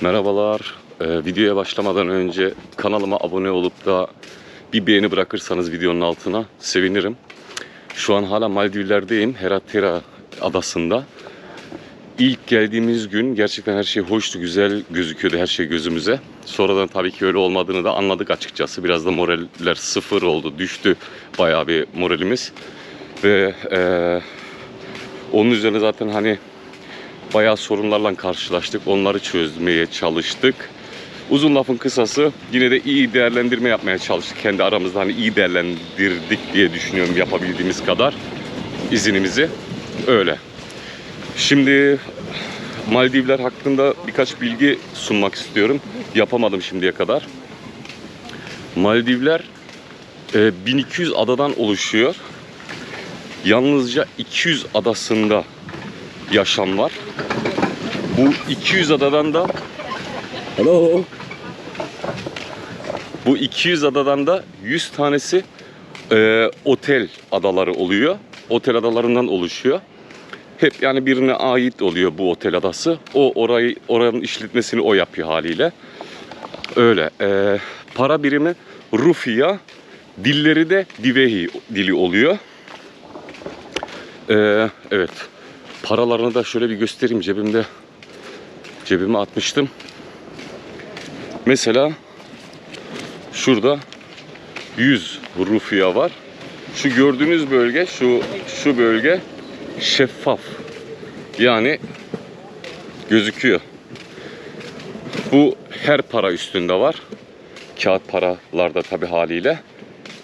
Merhabalar. Ee, videoya başlamadan önce kanalıma abone olup da bir beğeni bırakırsanız videonun altına sevinirim. Şu an hala Maldivler'deyim. Heratera adasında. İlk geldiğimiz gün gerçekten her şey hoştu, güzel gözüküyordu her şey gözümüze. Sonradan tabii ki öyle olmadığını da anladık açıkçası. Biraz da moraller sıfır oldu, düştü bayağı bir moralimiz. Ve eee, onun üzerine zaten hani bayağı sorunlarla karşılaştık. Onları çözmeye çalıştık. Uzun lafın kısası yine de iyi değerlendirme yapmaya çalıştık. Kendi aramızda hani iyi değerlendirdik diye düşünüyorum yapabildiğimiz kadar izinimizi. Öyle. Şimdi Maldivler hakkında birkaç bilgi sunmak istiyorum. Yapamadım şimdiye kadar. Maldivler e, 1200 adadan oluşuyor. Yalnızca 200 adasında yaşam var. Bu 200 adadan da Hello. Bu 200 adadan da 100 tanesi e, otel adaları oluyor. Otel adalarından oluşuyor. Hep yani birine ait oluyor bu otel adası. O orayı oranın işletmesini o yapıyor haliyle. Öyle. E, para birimi Rufia, dilleri de Divehi dili oluyor. E, evet. Paralarını da şöyle bir göstereyim cebimde. Cebime atmıştım. Mesela şurada 100 Rufia var. Şu gördüğünüz bölge, şu şu bölge şeffaf. Yani gözüküyor. Bu her para üstünde var. Kağıt paralarda tabi haliyle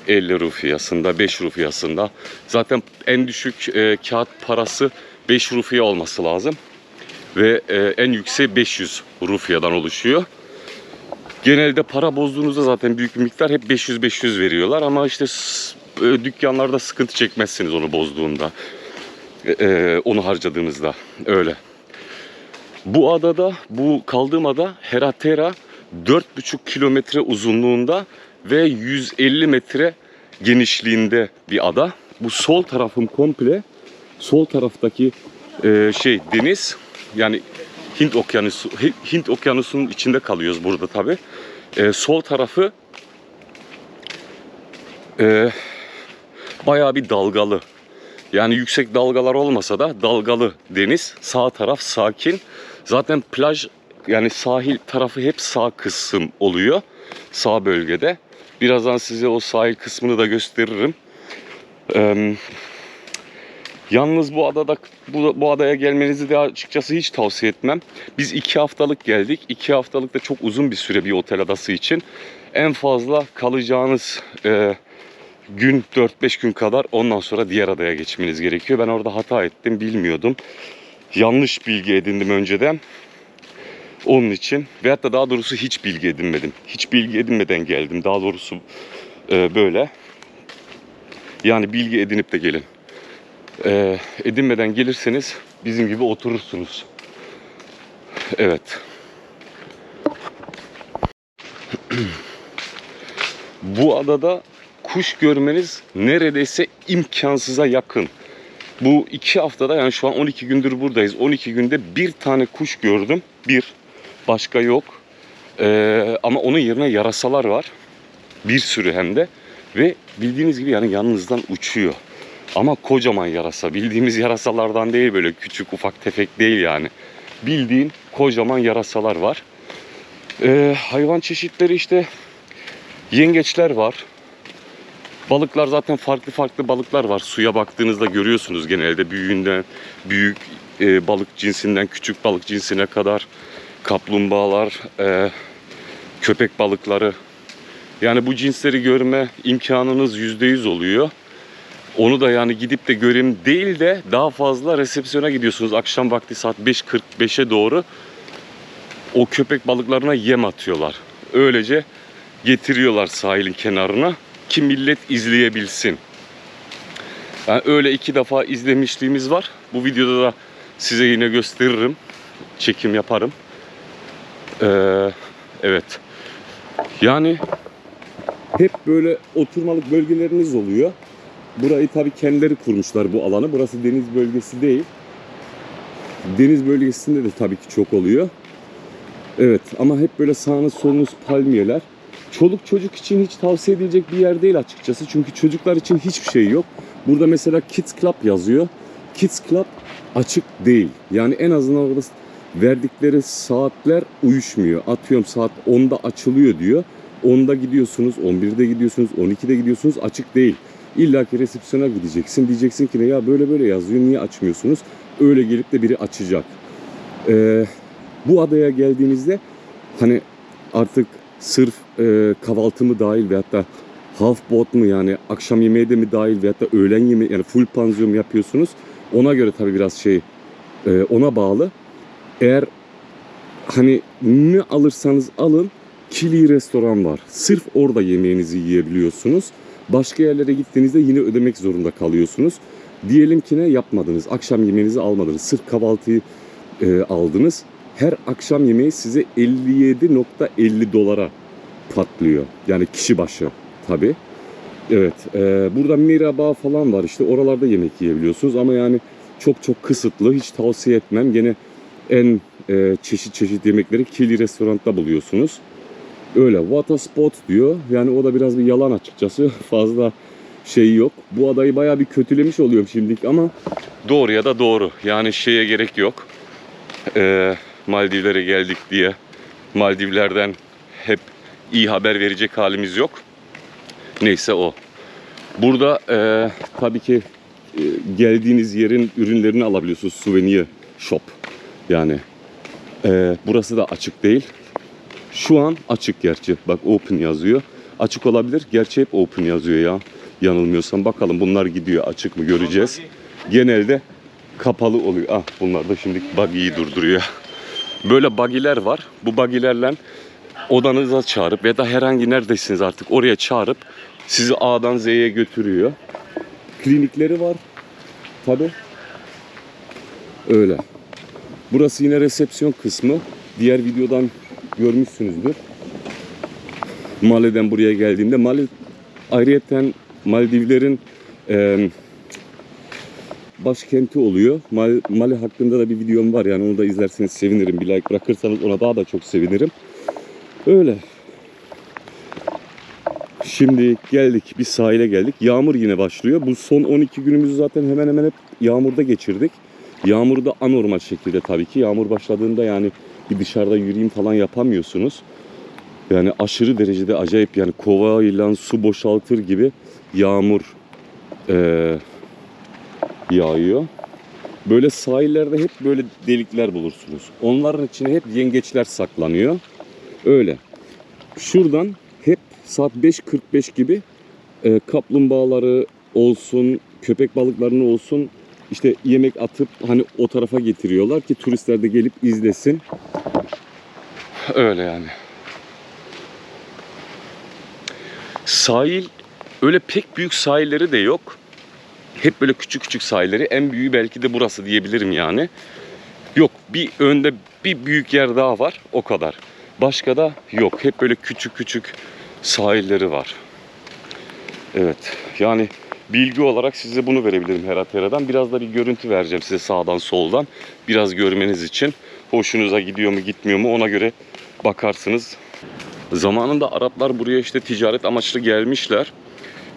50 rufiyasında, 5 rufiyasında. Zaten en düşük e, kağıt parası 5 rufiya olması lazım. Ve e, en yüksek 500 rufiyadan oluşuyor. Genelde para bozduğunuzda zaten büyük bir miktar hep 500-500 veriyorlar ama işte e, dükkanlarda sıkıntı çekmezsiniz onu bozduğunda. E, e, onu harcadığınızda öyle. Bu adada, bu kaldığım ada Heratera 4,5 kilometre uzunluğunda ve 150 metre genişliğinde bir ada. Bu sol tarafım komple sol taraftaki e, şey deniz yani Hint Okyanusu Hint Okyanusu'nun içinde kalıyoruz burada tabi. sol tarafı e, bayağı bir dalgalı. Yani yüksek dalgalar olmasa da dalgalı deniz. Sağ taraf sakin. Zaten plaj yani sahil tarafı hep sağ kısım oluyor. Sağ bölgede. Birazdan size o sahil kısmını da gösteririm. Eee Yalnız bu adada bu, bu adaya gelmenizi de açıkçası hiç tavsiye etmem. Biz iki haftalık geldik. İki haftalık da çok uzun bir süre bir otel adası için. En fazla kalacağınız e, gün 4-5 gün kadar ondan sonra diğer adaya geçmeniz gerekiyor. Ben orada hata ettim bilmiyordum. Yanlış bilgi edindim önceden. Onun için veyahut da daha doğrusu hiç bilgi edinmedim. Hiç bilgi edinmeden geldim. Daha doğrusu e, böyle. Yani bilgi edinip de gelin e, edinmeden gelirseniz bizim gibi oturursunuz. Evet. Bu adada kuş görmeniz neredeyse imkansıza yakın. Bu iki haftada yani şu an 12 gündür buradayız. 12 günde bir tane kuş gördüm. Bir. Başka yok. Ee, ama onun yerine yarasalar var. Bir sürü hem de. Ve bildiğiniz gibi yani yanınızdan uçuyor. Ama kocaman yarasa. Bildiğimiz yarasalardan değil böyle küçük ufak tefek değil yani. Bildiğin kocaman yarasalar var. Ee, hayvan çeşitleri işte yengeçler var. Balıklar zaten farklı farklı balıklar var. Suya baktığınızda görüyorsunuz genelde büyüğünden büyük e, balık cinsinden küçük balık cinsine kadar kaplumbağalar, e, köpek balıkları. Yani bu cinsleri görme imkanınız %100 oluyor. Onu da yani gidip de göreyim değil de daha fazla resepsiyona gidiyorsunuz. Akşam vakti saat 5.45'e doğru o köpek balıklarına yem atıyorlar. Öylece getiriyorlar sahilin kenarına ki millet izleyebilsin. Yani öyle iki defa izlemişliğimiz var. Bu videoda da size yine gösteririm. Çekim yaparım. Ee, evet. Yani hep böyle oturmalık bölgeleriniz oluyor. Burayı tabii kendileri kurmuşlar bu alanı. Burası deniz bölgesi değil. Deniz bölgesinde de tabii ki çok oluyor. Evet ama hep böyle sağınız solunuz palmiyeler. Çoluk çocuk için hiç tavsiye edilecek bir yer değil açıkçası. Çünkü çocuklar için hiçbir şey yok. Burada mesela Kids Club yazıyor. Kids Club açık değil. Yani en azından orada verdikleri saatler uyuşmuyor. Atıyorum saat 10'da açılıyor diyor. 10'da gidiyorsunuz, 11'de gidiyorsunuz, 12'de gidiyorsunuz açık değil. İlla ki resepsiyona gideceksin. Diyeceksin ki ne ya böyle böyle yazıyor niye açmıyorsunuz? Öyle gelip de biri açacak. Ee, bu adaya geldiğinizde hani artık sırf e, kahvaltı mı dahil veyahut da half boat mu yani akşam yemeği de mi dahil veyahut da öğlen yemeği yani full pansiyon yapıyorsunuz? Ona göre tabii biraz şey e, ona bağlı. Eğer hani ne alırsanız alın Kili restoran var. Sırf orada yemeğinizi yiyebiliyorsunuz. Başka yerlere gittiğinizde yine ödemek zorunda kalıyorsunuz. Diyelim ki ne yapmadınız? Akşam yemeğinizi almadınız. Sırf kahvaltıyı e, aldınız. Her akşam yemeği size 57.50 dolara patlıyor. Yani kişi başı tabi. Evet. E, burada Mirabağ falan var işte. Oralarda yemek yiyebiliyorsunuz ama yani çok çok kısıtlı. Hiç tavsiye etmem. Gene en e, çeşit çeşit yemekleri Kili restoranda buluyorsunuz. Öyle water spot diyor. Yani o da biraz bir yalan açıkçası. Fazla şey yok. Bu adayı bayağı bir kötülemiş oluyorum şimdilik ama doğru ya da doğru. Yani şeye gerek yok. Ee, Maldivlere geldik diye Maldivlerden hep iyi haber verecek halimiz yok. Neyse o. Burada e, tabii ki e, geldiğiniz yerin ürünlerini alabiliyorsunuz. Souvenir shop. Yani e, burası da açık değil. Şu an açık gerçi. Bak open yazıyor. Açık olabilir. Gerçi hep open yazıyor ya. Yanılmıyorsam bakalım bunlar gidiyor açık mı göreceğiz. Genelde kapalı oluyor. Ah bunlar da şimdi buggy'yi durduruyor. Böyle buggy'ler var. Bu buggy'lerle odanıza çağırıp ya da herhangi neredesiniz artık oraya çağırıp sizi A'dan Z'ye götürüyor. Klinikleri var. Tabi. Öyle. Burası yine resepsiyon kısmı. Diğer videodan görmüşsünüzdür. Male'den buraya geldiğimde Male ayrıyeten Maldivlerin e, başkenti oluyor. Mal, Male hakkında da bir videom var yani onu da izlerseniz sevinirim. Bir like bırakırsanız ona daha da çok sevinirim. Öyle. Şimdi geldik bir sahile geldik. Yağmur yine başlıyor. Bu son 12 günümüzü zaten hemen hemen hep yağmurda geçirdik. Yağmuru da anormal şekilde tabii ki. Yağmur başladığında yani bir dışarıda yürüyeyim falan yapamıyorsunuz. Yani aşırı derecede acayip yani kova ile su boşaltır gibi yağmur eee, yağıyor. Böyle sahillerde hep böyle delikler bulursunuz. Onların içine hep yengeçler saklanıyor. Öyle. Şuradan hep saat 5.45 gibi e, kaplumbağaları olsun, köpek balıklarını olsun işte yemek atıp hani o tarafa getiriyorlar ki turistler de gelip izlesin. Öyle yani. Sahil öyle pek büyük sahilleri de yok. Hep böyle küçük küçük sahilleri. En büyüğü belki de burası diyebilirim yani. Yok bir önde bir büyük yer daha var o kadar. Başka da yok. Hep böyle küçük küçük sahilleri var. Evet yani bilgi olarak size bunu verebilirim Heratera'dan. Biraz da bir görüntü vereceğim size sağdan soldan. Biraz görmeniz için. Hoşunuza gidiyor mu gitmiyor mu ona göre bakarsınız. Zamanında Araplar buraya işte ticaret amaçlı gelmişler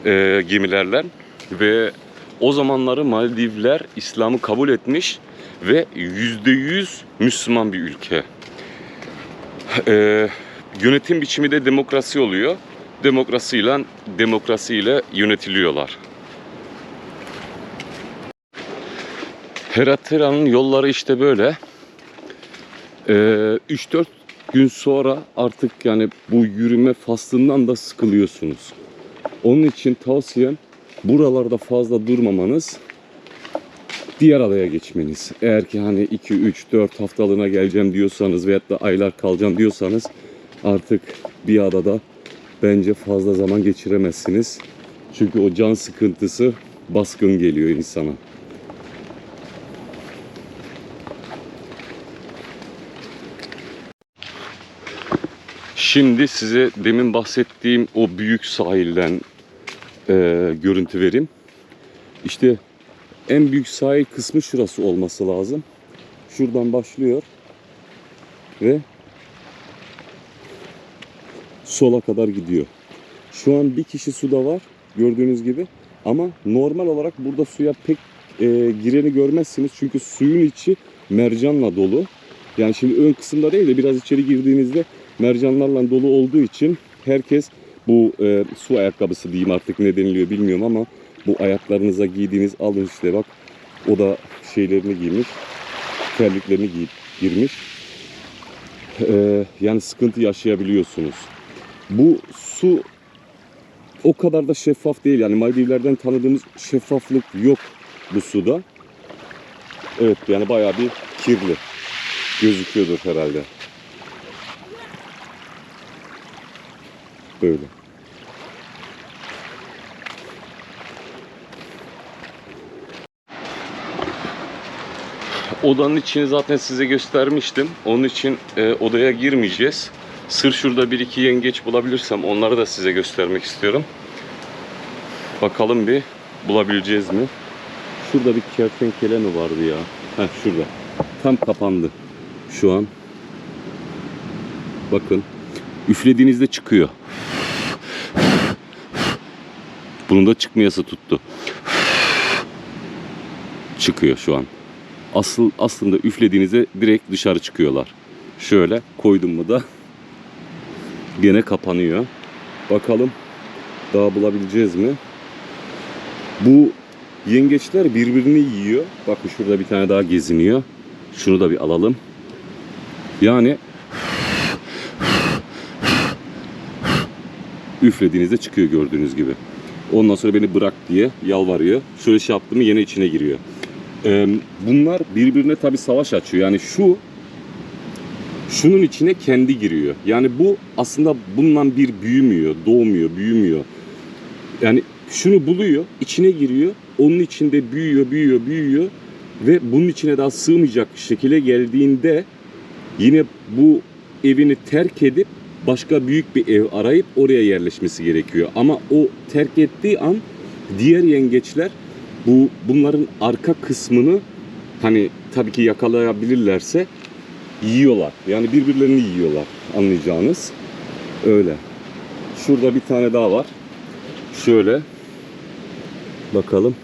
e, gemilerle ve o zamanları Maldivler İslam'ı kabul etmiş ve %100 Müslüman bir ülke. E, yönetim biçimi de demokrasi oluyor. Demokrasiyle demokrasiyle yönetiliyorlar. Heratera'nın yolları işte böyle. Ee, 3-4 gün sonra artık yani bu yürüme faslından da sıkılıyorsunuz. Onun için tavsiyem buralarda fazla durmamanız, diğer adaya geçmeniz. Eğer ki hani 2 3 4 haftalığına geleceğim diyorsanız veyahut da aylar kalacağım diyorsanız artık bir adada bence fazla zaman geçiremezsiniz. Çünkü o can sıkıntısı baskın geliyor insana. Şimdi size demin bahsettiğim o büyük sahilden e, görüntü vereyim. İşte en büyük sahil kısmı şurası olması lazım. Şuradan başlıyor ve sola kadar gidiyor. Şu an bir kişi suda var gördüğünüz gibi ama normal olarak burada suya pek e, gireni görmezsiniz çünkü suyun içi mercanla dolu. Yani şimdi ön kısımda değil de biraz içeri girdiğinizde mercanlarla dolu olduğu için herkes bu e, su ayakkabısı diyeyim artık ne deniliyor bilmiyorum ama bu ayaklarınıza giydiğiniz alın işte bak o da şeylerini giymiş terliklerini giyip girmiş. E, yani sıkıntı yaşayabiliyorsunuz. Bu su o kadar da şeffaf değil. Yani Maldivler'den tanıdığımız şeffaflık yok bu suda. Evet yani bayağı bir kirli gözüküyordur herhalde. Böyle. Odanın içini zaten size göstermiştim. Onun için e, odaya girmeyeceğiz. Sır şurada bir iki yengeç bulabilirsem onları da size göstermek istiyorum. Bakalım bir bulabileceğiz mi? Şurada bir kertenkele mi vardı ya? Heh şurada. Tam kapandı. Şu an. Bakın. Üflediğinizde çıkıyor. Bunun da çıkmayası tuttu. Çıkıyor şu an. Asıl aslında üflediğinizde direkt dışarı çıkıyorlar. Şöyle koydum mu da gene kapanıyor. Bakalım daha bulabileceğiz mi? Bu yengeçler birbirini yiyor. Bakın şurada bir tane daha geziniyor. Şunu da bir alalım. Yani üflediğinizde çıkıyor gördüğünüz gibi. Ondan sonra beni bırak diye yalvarıyor. Şöyle şey yaptım mı yine içine giriyor. Ee, bunlar birbirine tabi savaş açıyor. Yani şu şunun içine kendi giriyor. Yani bu aslında bundan bir büyümüyor, doğmuyor, büyümüyor. Yani şunu buluyor, içine giriyor. Onun içinde büyüyor, büyüyor, büyüyor ve bunun içine daha sığmayacak şekilde geldiğinde yine bu evini terk edip başka büyük bir ev arayıp oraya yerleşmesi gerekiyor. Ama o terk ettiği an diğer yengeçler bu bunların arka kısmını hani tabii ki yakalayabilirlerse yiyorlar. Yani birbirlerini yiyorlar anlayacağınız. Öyle. Şurada bir tane daha var. Şöyle. Bakalım.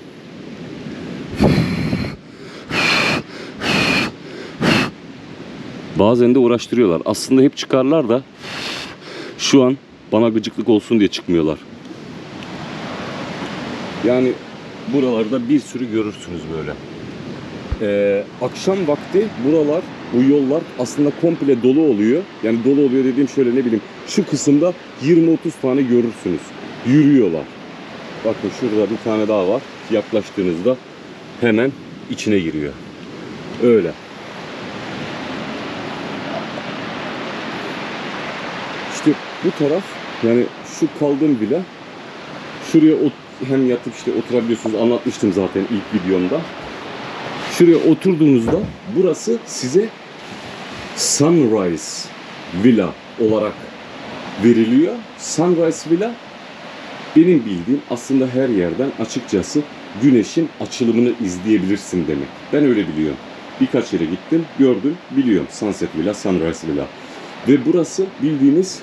Bazen de uğraştırıyorlar. Aslında hep çıkarlar da şu an bana gıcıklık olsun diye çıkmıyorlar. Yani buralarda bir sürü görürsünüz böyle. Ee, akşam vakti buralar, bu yollar aslında komple dolu oluyor. Yani dolu oluyor dediğim şöyle ne bileyim şu kısımda 20-30 tane görürsünüz. Yürüyorlar. Bakın şurada bir tane daha var. Yaklaştığınızda hemen içine giriyor. Öyle. İşte bu taraf yani şu kaldığım villa şuraya ot- hem yatıp işte oturabiliyorsunuz anlatmıştım zaten ilk videomda. Şuraya oturduğunuzda burası size Sunrise Villa olarak veriliyor. Sunrise Villa benim bildiğim aslında her yerden açıkçası güneşin açılımını izleyebilirsin demek. Ben öyle biliyorum. Birkaç yere gittim, gördüm, biliyorum. Sunset Villa, Sunrise Villa. Ve burası bildiğiniz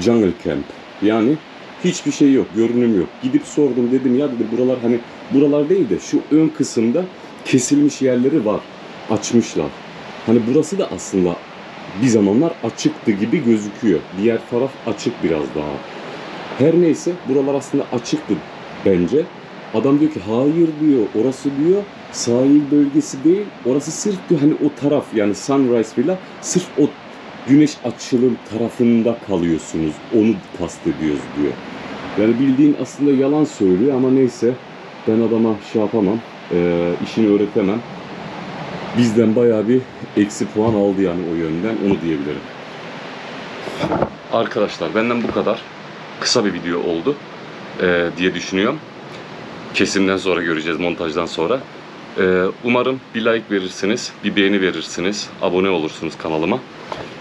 jungle camp. Yani hiçbir şey yok, görünüm yok. Gidip sordum dedim ya dedi buralar hani buralar değil de şu ön kısımda kesilmiş yerleri var. Açmışlar. Hani burası da aslında bir zamanlar açıktı gibi gözüküyor. Diğer taraf açık biraz daha. Her neyse buralar aslında açıktı bence. Adam diyor ki hayır diyor orası diyor sahil bölgesi değil orası sırf diyor hani o taraf yani Sunrise Villa sırf o güneş açılım tarafında kalıyorsunuz onu kastediyoruz diyor. Yani bildiğin aslında yalan söylüyor ama neyse ben adama şey yapamam e, işini öğretemem. Bizden bayağı bir eksi puan aldı yani o yönden onu diyebilirim. Arkadaşlar benden bu kadar kısa bir video oldu e, diye düşünüyorum. Kesimden sonra göreceğiz montajdan sonra. E, umarım bir like verirsiniz, bir beğeni verirsiniz, abone olursunuz kanalıma.